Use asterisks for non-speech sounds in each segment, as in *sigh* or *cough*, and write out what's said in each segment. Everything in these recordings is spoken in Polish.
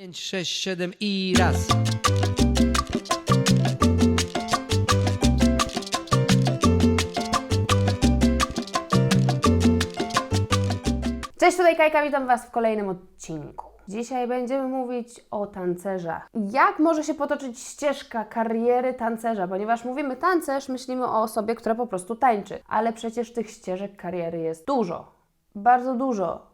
5, 6, 7 i raz. Cześć, tutaj Kajka, witam Was w kolejnym odcinku. Dzisiaj będziemy mówić o tancerzach. Jak może się potoczyć ścieżka kariery tancerza? Ponieważ mówimy tancerz, myślimy o osobie, która po prostu tańczy. Ale przecież tych ścieżek kariery jest dużo. Bardzo dużo.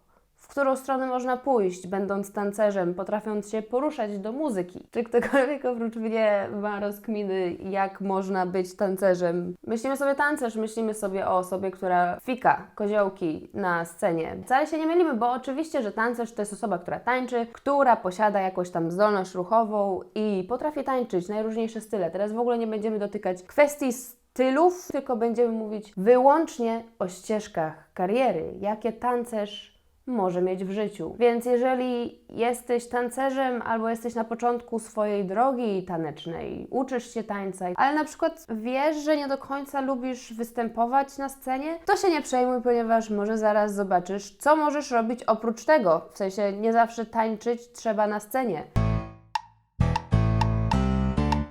W którą stronę można pójść, będąc tancerzem, potrafiąc się poruszać do muzyki? Czy ktokolwiek oprócz mnie ma rozkminy, jak można być tancerzem? Myślimy sobie tancerz, myślimy sobie o osobie, która fika koziołki na scenie. Wcale się nie mylimy, bo oczywiście, że tancerz to jest osoba, która tańczy, która posiada jakąś tam zdolność ruchową i potrafi tańczyć najróżniejsze style. Teraz w ogóle nie będziemy dotykać kwestii stylów, tylko będziemy mówić wyłącznie o ścieżkach kariery, jakie tancerz może mieć w życiu. Więc jeżeli jesteś tancerzem albo jesteś na początku swojej drogi tanecznej, uczysz się tańca, ale na przykład wiesz, że nie do końca lubisz występować na scenie, to się nie przejmuj, ponieważ może zaraz zobaczysz, co możesz robić oprócz tego. W sensie nie zawsze tańczyć trzeba na scenie.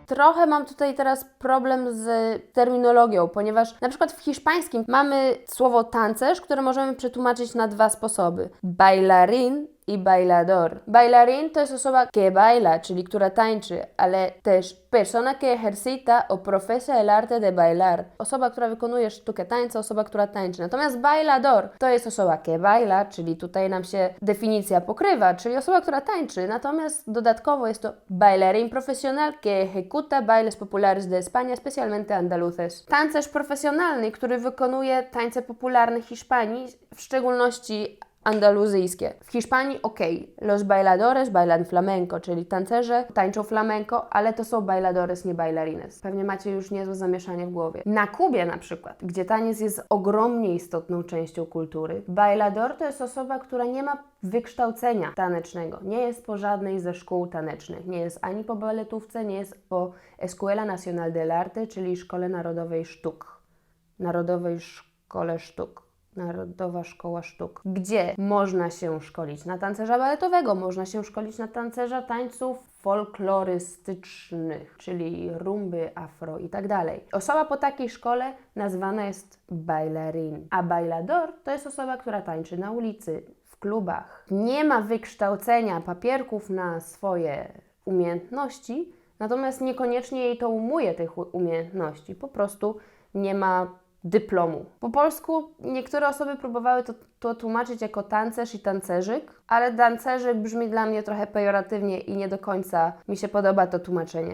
Trochę mam tutaj teraz problem z terminologią, ponieważ na przykład w hiszpańskim mamy słowo tancerz, które możemy przetłumaczyć na dwa sposoby: bailarín i bailador. Bailarín to jest osoba que baila, czyli która tańczy, ale też persona que ejercita o profesa el arte de bailar. Osoba, która wykonuje sztukę tańca, osoba, która tańczy. Natomiast bailador to jest osoba que baila, czyli tutaj nam się definicja pokrywa, czyli osoba, która tańczy. Natomiast dodatkowo jest to bailarín profesional que ejecuta bailes populares de España, especialmente andaluces. Tancerz profesjonalny, który wykonuje tańce popularne Hiszpanii, w szczególności andaluzyjskie. W Hiszpanii ok, los bailadores bailan flamenco, czyli tancerze tańczą flamenco, ale to są bailadores, nie bailarines. Pewnie macie już niezłe zamieszanie w głowie. Na Kubie na przykład, gdzie taniec jest ogromnie istotną częścią kultury, bailador to jest osoba, która nie ma wykształcenia tanecznego, nie jest po żadnej ze szkół tanecznych, nie jest ani po baletówce, nie jest po Escuela Nacional del Arte, czyli Szkole Narodowej Sztuk. Narodowej Szkole Sztuk. Narodowa Szkoła Sztuk, gdzie można się szkolić na tancerza baletowego, można się szkolić na tancerza tańców folklorystycznych, czyli rumby, afro i tak dalej. Osoba po takiej szkole nazwana jest bailarin, a bailador to jest osoba, która tańczy na ulicy, w klubach. Nie ma wykształcenia papierków na swoje umiejętności, natomiast niekoniecznie jej to umuje tych umiejętności, po prostu nie ma dyplomu. Po polsku niektóre osoby próbowały to, to tłumaczyć jako tancerz i tancerzyk, ale tancerzyk brzmi dla mnie trochę pejoratywnie i nie do końca mi się podoba to tłumaczenie.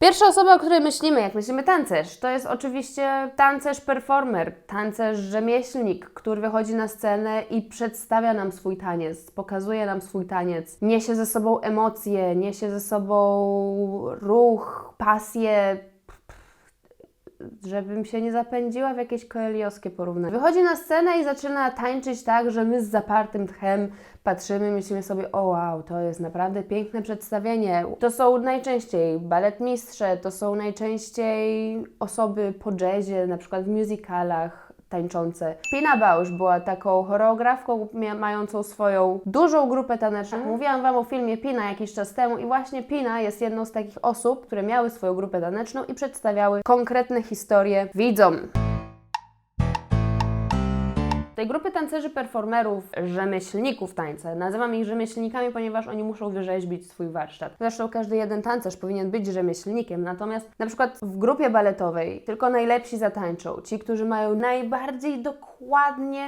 Pierwsza osoba, o której myślimy, jak myślimy tancerz, to jest oczywiście tancerz performer, tancerz rzemieślnik, który wychodzi na scenę i przedstawia nam swój taniec, pokazuje nam swój taniec, niesie ze sobą emocje, niesie ze sobą ruch, pasję, żebym się nie zapędziła w jakieś koeliowskie porównanie. Wychodzi na scenę i zaczyna tańczyć tak, że my z zapartym tchem patrzymy, myślimy sobie, o wow, to jest naprawdę piękne przedstawienie. To są najczęściej baletmistrze, to są najczęściej osoby po jazzie, na przykład w musicalach, tańczące. Pina Bausch była taką choreografką mającą swoją dużą grupę taneczną. Mówiłam Wam o filmie Pina jakiś czas temu i właśnie Pina jest jedną z takich osób, które miały swoją grupę taneczną i przedstawiały konkretne historie widzom. Tej grupy tancerzy, performerów, rzemieślników tańca, nazywam ich rzemieślnikami, ponieważ oni muszą wyrzeźbić swój warsztat. Zresztą każdy jeden tancerz powinien być rzemieślnikiem, natomiast na przykład w grupie baletowej tylko najlepsi zatańczą. Ci, którzy mają najbardziej dokładnie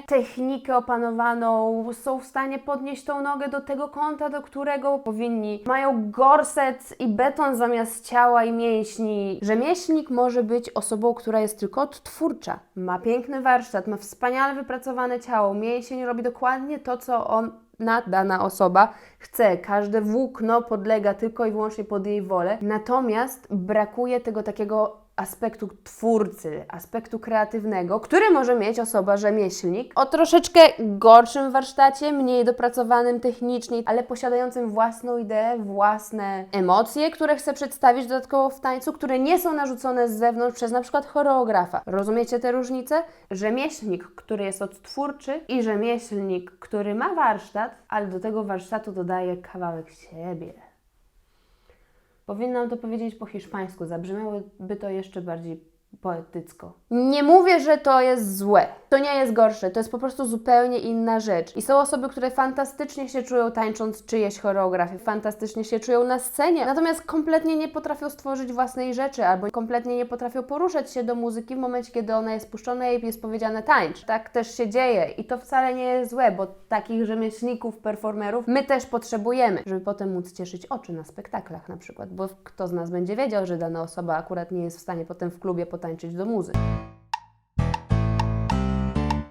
technikę opanowaną, są w stanie podnieść tą nogę do tego kąta, do którego powinni. Mają gorset i beton zamiast ciała i mięśni. Rzemieślnik może być osobą, która jest tylko odtwórcza. Ma piękny warsztat, ma wspaniale wypracowane ciało, mięsień robi dokładnie to, co on na dana osoba chce. Każde włókno podlega tylko i wyłącznie pod jej wolę. Natomiast brakuje tego takiego aspektu twórcy, aspektu kreatywnego, który może mieć osoba rzemieślnik o troszeczkę gorszym warsztacie, mniej dopracowanym technicznie, ale posiadającym własną ideę, własne emocje, które chce przedstawić dodatkowo w tańcu, które nie są narzucone z zewnątrz przez na przykład choreografa. Rozumiecie te różnice? Rzemieślnik, który jest odtwórczy i rzemieślnik, który ma warsztat, ale do tego warsztatu dodaje kawałek siebie. Powinnam to powiedzieć po hiszpańsku, zabrzmiałoby to jeszcze bardziej poetycko. Nie mówię, że to jest złe. To nie jest gorsze, to jest po prostu zupełnie inna rzecz. I są osoby, które fantastycznie się czują tańcząc czyjeś choreografie, fantastycznie się czują na scenie, natomiast kompletnie nie potrafią stworzyć własnej rzeczy, albo kompletnie nie potrafią poruszać się do muzyki w momencie, kiedy ona jest puszczona i jest powiedziane tańcz. Tak też się dzieje i to wcale nie jest złe, bo takich rzemieślników, performerów my też potrzebujemy, żeby potem móc cieszyć oczy na spektaklach na przykład, bo kto z nas będzie wiedział, że dana osoba akurat nie jest w stanie potem w klubie potańczyć do muzyki.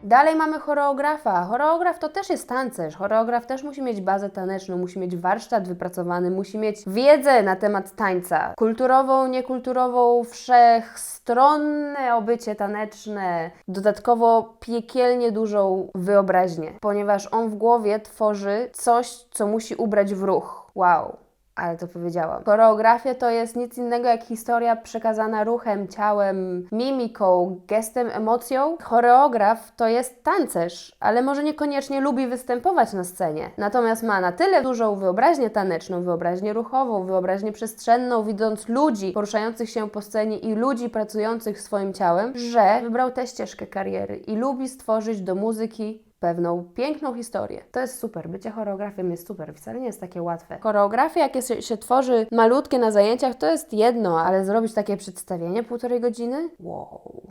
Dalej mamy choreografa. Choreograf to też jest tancerz. Choreograf też musi mieć bazę taneczną, musi mieć warsztat wypracowany, musi mieć wiedzę na temat tańca. Kulturową, niekulturową, wszechstronne obycie taneczne. Dodatkowo piekielnie dużą wyobraźnię, ponieważ on w głowie tworzy coś, co musi ubrać w ruch. Wow ale to powiedziałam. Choreografia to jest nic innego jak historia przekazana ruchem, ciałem, mimiką, gestem, emocją. Choreograf to jest tancerz, ale może niekoniecznie lubi występować na scenie. Natomiast ma na tyle dużą wyobraźnię taneczną, wyobraźnię ruchową, wyobraźnię przestrzenną, widząc ludzi poruszających się po scenie i ludzi pracujących swoim ciałem, że wybrał tę ścieżkę kariery i lubi stworzyć do muzyki pewną piękną historię. To jest super. Bycie choreografem jest super. Wcale nie jest takie łatwe. Choreografia, jakie się, się tworzy malutkie na zajęciach, to jest jedno, ale zrobić takie przedstawienie półtorej godziny? Wow.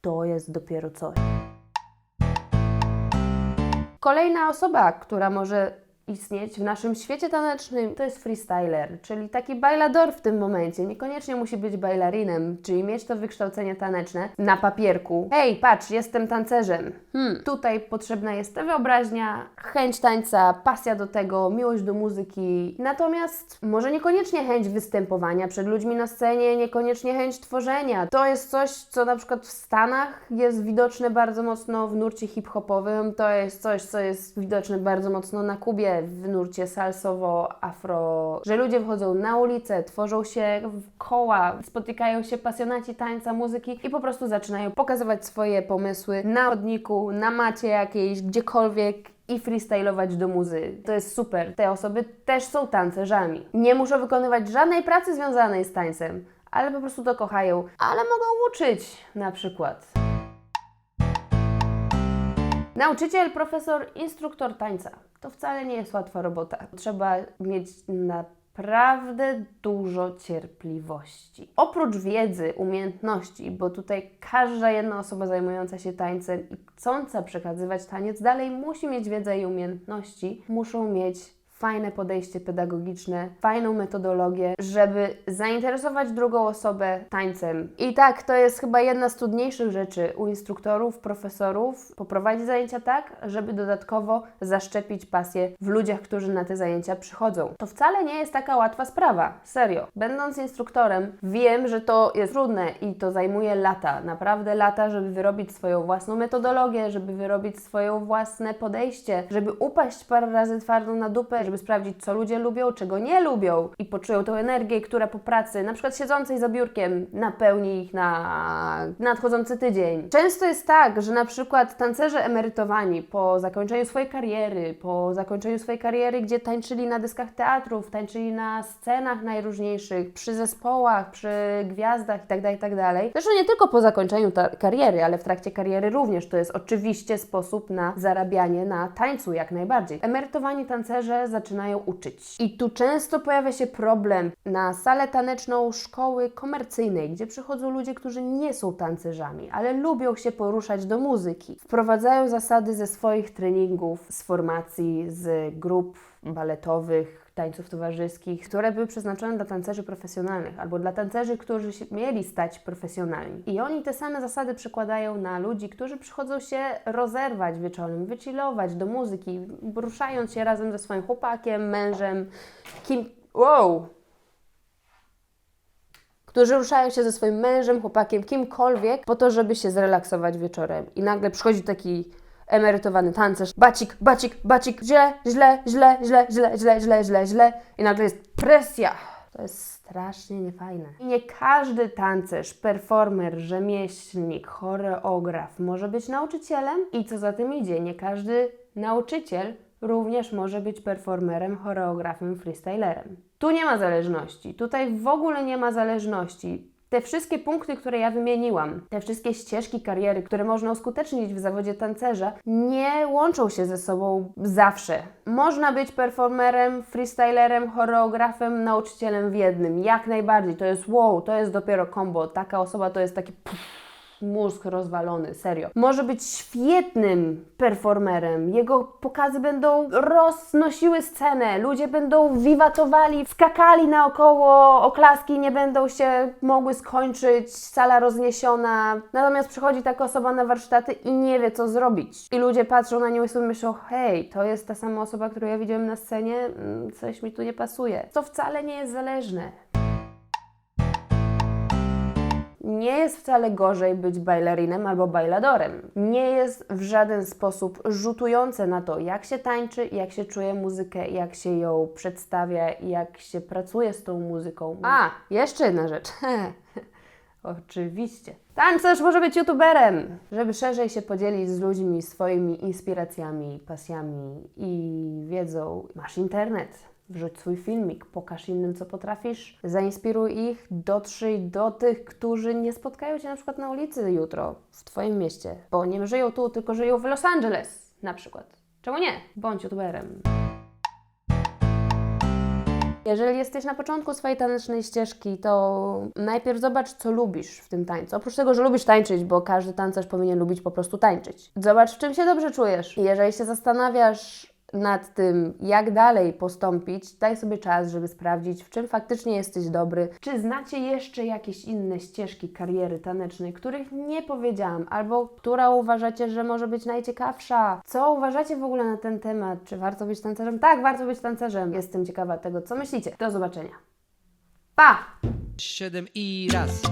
To jest dopiero coś. Kolejna osoba, która może istnieć w naszym świecie tanecznym, to jest freestyler, czyli taki bailador w tym momencie. Niekoniecznie musi być bailarinem, czyli mieć to wykształcenie taneczne na papierku. Hej, patrz, jestem tancerzem. Hmm. Tutaj potrzebna jest wyobraźnia, chęć tańca, pasja do tego, miłość do muzyki. Natomiast może niekoniecznie chęć występowania przed ludźmi na scenie, niekoniecznie chęć tworzenia. To jest coś, co na przykład w Stanach jest widoczne bardzo mocno w nurcie hip-hopowym, to jest coś, co jest widoczne bardzo mocno na Kubie, w nurcie salsowo-afro, że ludzie wychodzą na ulicę, tworzą się w koła, spotykają się pasjonaci tańca, muzyki i po prostu zaczynają pokazywać swoje pomysły na chodniku, na macie jakiejś, gdziekolwiek i freestylować do muzy. To jest super. Te osoby też są tancerzami. Nie muszą wykonywać żadnej pracy związanej z tańcem, ale po prostu to kochają, ale mogą uczyć na przykład. Nauczyciel, profesor, instruktor tańca. To wcale nie jest łatwa robota. Trzeba mieć naprawdę dużo cierpliwości. Oprócz wiedzy, umiejętności, bo tutaj każda jedna osoba zajmująca się tańcem i chcąca przekazywać taniec dalej musi mieć wiedzę i umiejętności, muszą mieć fajne podejście pedagogiczne, fajną metodologię, żeby zainteresować drugą osobę tańcem. I tak, to jest chyba jedna z trudniejszych rzeczy u instruktorów, profesorów, poprowadzić zajęcia tak, żeby dodatkowo zaszczepić pasję w ludziach, którzy na te zajęcia przychodzą. To wcale nie jest taka łatwa sprawa, serio. Będąc instruktorem, wiem, że to jest trudne i to zajmuje lata, naprawdę lata, żeby wyrobić swoją własną metodologię, żeby wyrobić swoje własne podejście, żeby upaść parę razy twardo na dupę, żeby sprawdzić, co ludzie lubią, czego nie lubią i poczują tą energię, która po pracy, na przykład siedzącej za biurkiem, napełni ich na nadchodzący tydzień. Często jest tak, że na przykład tancerze emerytowani po zakończeniu swojej kariery, po zakończeniu swojej kariery, gdzie tańczyli na dyskach teatrów, tańczyli na scenach najróżniejszych, przy zespołach, przy gwiazdach itd., itd. Zresztą nie tylko po zakończeniu kariery, ale w trakcie kariery również. To jest oczywiście sposób na zarabianie na tańcu, jak najbardziej. Emerytowani tancerze zaczynają uczyć. I tu często pojawia się problem na salę taneczną szkoły komercyjnej, gdzie przychodzą ludzie, którzy nie są tancerzami, ale lubią się poruszać do muzyki. Wprowadzają zasady ze swoich treningów, z formacji, z grup baletowych, tańców towarzyskich, które były przeznaczone dla tancerzy profesjonalnych albo dla tancerzy, którzy mieli stać profesjonalni. I oni te same zasady przekładają na ludzi, którzy przychodzą się rozerwać wieczorem, wychillować do muzyki, ruszając się razem ze swoim chłopakiem, mężem, kim... Wow! którzy ruszają się ze swoim mężem, chłopakiem, kimkolwiek, po to, żeby się zrelaksować wieczorem. I nagle przychodzi taki emerytowany tancerz, bacik, bacik, bacik, źle, źle, źle, źle, źle, źle, źle, źle, źle i nagle jest presja. To jest strasznie niefajne. I nie każdy tancerz, performer, rzemieślnik, choreograf może być nauczycielem i co za tym idzie, nie każdy nauczyciel również może być performerem, choreografem, freestylerem. Tu nie ma zależności, tutaj w ogóle nie ma zależności. Te wszystkie punkty, które ja wymieniłam, te wszystkie ścieżki kariery, które można uskutecznić w zawodzie tancerza, nie łączą się ze sobą zawsze. Można być performerem, freestylerem, choreografem, nauczycielem w jednym. Jak najbardziej. To jest wow, to jest dopiero combo. Taka osoba to jest taki pff, mózg rozwalony, serio. Może być świetnym performerem. Jego pokazy będą roznosiły scenę. Ludzie będą wiwatowali, skakali naokoło, oklaski nie będą się mogły skończyć, sala rozniesiona. Natomiast przychodzi taka osoba na warsztaty i nie wie, co zrobić. I ludzie patrzą na nią i sobie myślą, hej, to jest ta sama osoba, którą ja widziałem na scenie, Mm, coś mi tu nie pasuje. To wcale nie jest zależne. Nie jest wcale gorzej być bailarinem albo bailadorem. Nie jest w żaden sposób rzutujące na to, jak się tańczy, jak się czuje muzykę, jak się ją przedstawia jak się pracuje z tą muzyką. A, jeszcze jedna rzecz. *laughs* Oczywiście. Tancerz może być youtuberem, żeby szerzej się podzielić z ludźmi swoimi inspiracjami, pasjami i wiedzą. Masz internet. Wrzuć swój filmik, pokaż innym, co potrafisz, zainspiruj ich, dotrzyj do tych, którzy nie spotkają Cię na przykład na ulicy jutro w Twoim mieście, bo nie żyją tu, tylko żyją w Los Angeles na przykład. Czemu nie? Bądź youtuberem. Jeżeli jesteś na początku swojej tanecznej ścieżki, to najpierw zobacz, co lubisz w tym tańcu. Oprócz tego, że lubisz tańczyć, bo każdy tancerz powinien lubić po prostu tańczyć. Zobacz, w czym się dobrze czujesz. Jeżeli się zastanawiasz nad tym, jak dalej postąpić, daj sobie czas, żeby sprawdzić, w czym faktycznie jesteś dobry. Czy znacie jeszcze jakieś inne ścieżki kariery tanecznej, których nie powiedziałam, albo która uważacie, że może być najciekawsza? Co uważacie w ogóle na ten temat? Czy warto być tancerzem? Tak, warto być tancerzem. Jestem ciekawa tego, co myślicie. Do zobaczenia. Pa! Siedem i raz.